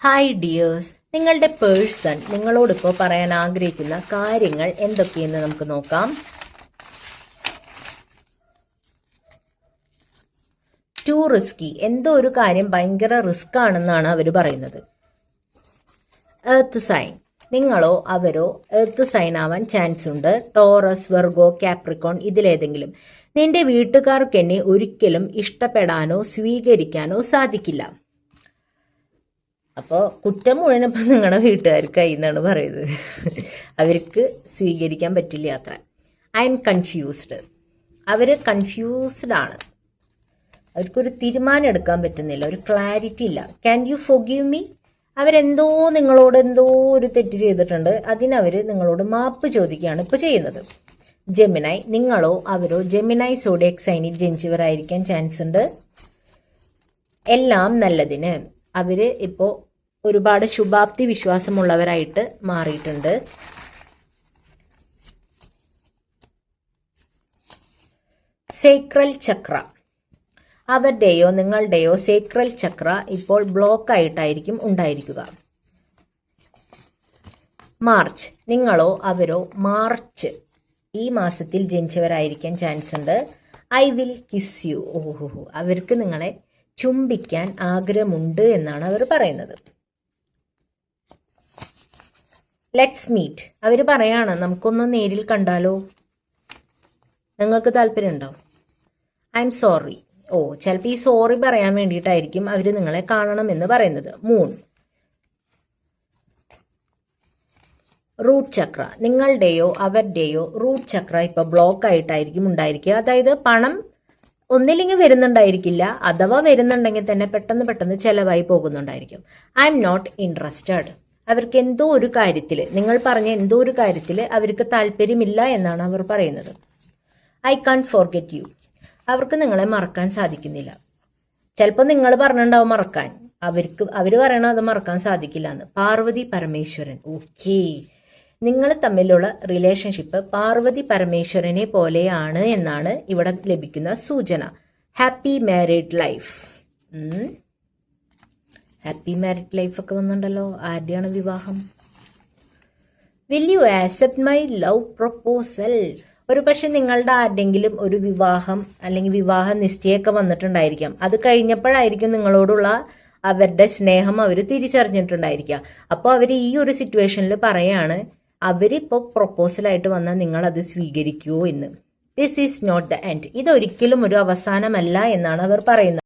Hi dears നിങ്ങളുടെ person നിങ്ങളോടിപ്പോൾ പറയാൻ ആഗ്രഹിക്കുന്ന കാര്യങ്ങൾ എന്തൊക്കെയെന്ന് നമുക്ക് നോക്കാം. ടു റിസ്കി എന്തോ ഒരു കാര്യം ഭയങ്കര റിസ്ക് ആണെന്നാണ് അവർ പറയുന്നത്. എർത്ത് സൈൻ നിങ്ങളോ അവരോ എർത്ത് സൈൻ ആവാൻ ചാൻസ് ഉണ്ട്. ടോറസ് വെർഗോ കാപ്രിക്കോൺ ഇതിലേതെങ്കിലും. നിന്റെ വീട്ടുകാർക്ക് എന്നെ ഒരിക്കലും ഇഷ്ടപ്പെടാനോ സ്വീകരിക്കാനോ സാധിക്കില്ല. അപ്പോൾ കുറ്റം മുഴുവൻ ഇപ്പം നിങ്ങളുടെ വീട്ടുകാർക്കായി എന്നാണ് പറയുന്നത്. അവർക്ക് സ്വീകരിക്കാൻ പറ്റില്ല അത്ര. ഐ എം കൺഫ്യൂസ്ഡ് അവർ കൺഫ്യൂസ്ഡ് ആണ്. അവർക്കൊരു തീരുമാനം എടുക്കാൻ പറ്റുന്നില്ല. ഒരു ക്ലാരിറ്റി ഇല്ല. ക്യാൻ യു ഫൊഗീവ് മീ അവരെന്തോ നിങ്ങളോട് എന്തോ ഒരു തെറ്റ് ചെയ്തിട്ടുണ്ട്. അതിനവർ നിങ്ങളോട് മാപ്പ് ചോദിക്കുകയാണ് ഇപ്പോൾ ചെയ്യുന്നത്. ജെമിനായി നിങ്ങളോ അവരോ ജെമിനായി സോഡിയക് സൈനിൽ ജനിച്ചവരായിരിക്കാൻ ചാൻസ് ഉണ്ട്. എല്ലാം നല്ലതിന്. അവർ ഇപ്പോൾ ഒരുപാട് ശുഭാപ്തി വിശ്വാസമുള്ളവരായിട്ട് മാറിയിട്ടുണ്ട്. സേക്രൽ ചക്ര. അവരുടെയോ നിങ്ങളുടെയോ സേക്രൽ ചക്ര ഇപ്പോൾ ബ്ലോക്ക് ആയിട്ടായിരിക്കും ഉണ്ടായിരിക്കുക. മാർച്ച്. നിങ്ങളോ അവരോ മാർച്ച്. ഈ മാസത്തിൽ ജനിച്ചവരായിരിക്കാൻ ചാൻസ് ഉണ്ട്. I will kiss you. ഓഹോ. അവർക്ക് നിങ്ങളെ ചുംബിക്കാൻ ആഗ്രഹമുണ്ട് എന്നാണ് അവർ പറയുന്നത്. ലെറ്റ്സ് മീറ്റ് അവർ പറയാണ് നമുക്കൊന്ന് നേരിൽ കണ്ടാലോ? നിങ്ങൾക്ക് താല്പര്യമുണ്ടോ? ഐ എം സോറി ഓ ചിലപ്പോൾ ഈ സോറി പറയാൻ വേണ്ടിയിട്ടായിരിക്കും അവർ നിങ്ങളെ കാണണമെന്ന് പറയുന്നത്. മൂൺ റൂട്ട് ചക്ര നിങ്ങളുടെയോ അവരുടെയോ റൂട്ട് ചക്ര ഇപ്പൊ ബ്ലോക്ക് ആയിട്ടായിരിക്കും ഉണ്ടായിരിക്കുക. അതായത് പണം ഒന്നില്ലെങ്കിൽ വരുന്നുണ്ടായിരിക്കില്ല അഥവാ വരുന്നുണ്ടെങ്കിൽ തന്നെ പെട്ടെന്ന് പെട്ടെന്ന് ചെലവായി പോകുന്നുണ്ടായിരിക്കും. ഐ എം നോട്ട് ഇൻട്രസ്റ്റഡ് അവർക്ക് എന്തോ ഒരു കാര്യത്തിൽ നിങ്ങൾ പറഞ്ഞ എന്തോ ഒരു കാര്യത്തിൽ അവർക്ക് താല്പര്യമില്ല എന്നാണ് അവർ പറയുന്നത്. ഐ കാൺ ഫോർഗെറ്റ് യു അവർക്ക് നിങ്ങളെ മറക്കാൻ സാധിക്കുന്നില്ല. ചിലപ്പോൾ നിങ്ങൾ പറഞ്ഞിട്ടുണ്ടാവും മറക്കാൻ. അവർക്ക് അവർ പറയണ അത് മറക്കാൻ സാധിക്കില്ല എന്ന് പാർവതി പരമേശ്വരൻ. ഓക്കേ നിങ്ങൾ തമ്മിലുള്ള റിലേഷൻഷിപ്പ് പാർവതി പരമേശ്വരനെ പോലെയാണ് എന്നാണ് ഇവിടെ ലഭിക്കുന്ന സൂചന. Happy married life happy married ഒക്കെ വന്നിട്ടുണ്ടല്ലോ ആരുടെയാണ് വിവാഹം. Will you accept my love proposal ഒരു പക്ഷെ നിങ്ങളുടെ ആരുടെങ്കിലും ഒരു വിവാഹം അല്ലെങ്കിൽ വിവാഹ നിശ്ചയമൊക്കെ വന്നിട്ടുണ്ടായിരിക്കാം. അത് കഴിഞ്ഞപ്പോഴായിരിക്കും നിങ്ങളോടുള്ള അവരുടെ സ്നേഹം അവർ തിരിച്ചറിഞ്ഞിട്ടുണ്ടായിരിക്കുക. അപ്പോൾ അവർ ഈ ഒരു സിറ്റുവേഷനിൽ പറയാണ് അവരിപ്പോൾ പ്രൊപ്പോസലായിട്ട് വന്നാൽ നിങ്ങൾ അത് സ്വീകരിക്കുമോ എന്ന്. This is not the end ഇതൊരിക്കലും ഒരു അവസാനമല്ല എന്നാണ് അവർ പറയുന്നത്.